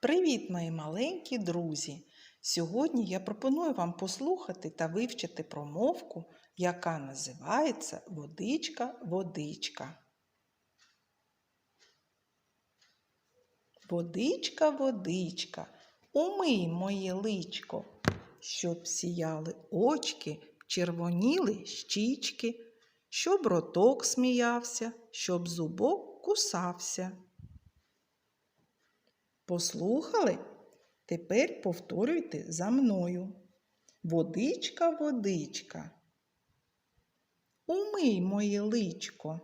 Привіт, мої маленькі друзі! Сьогодні я пропоную вам послухати та вивчити промовку, яка називається Водичка, водичка. Водичка, водичка, умий моє личко, щоб сіяли очки, червоніли щічки, щоб роток сміявся, щоб зубок кусався. Послухали? Тепер повторюйте за мною. Водичка, водичка. Умий моє личко.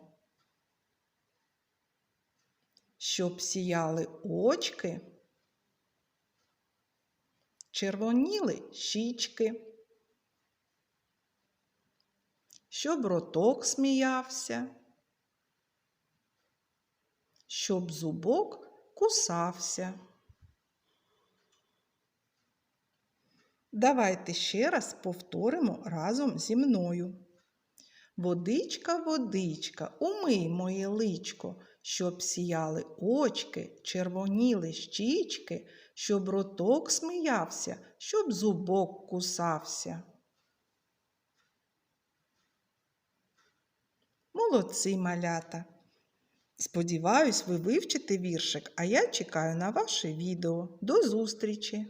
Щоб сіяли очки, червоніли щічки, щоб роток сміявся, щоб зубок кусався. Давайте ще раз повторимо разом зі мною. Водичка, водичка, умий моє личко, щоб сіяли очки, червоніли щічки, щоб роток сміявся, щоб зубок кусався. Молодці малята! Сподіваюсь, ви вивчите віршик, а я чекаю на ваше відео. До зустрічі!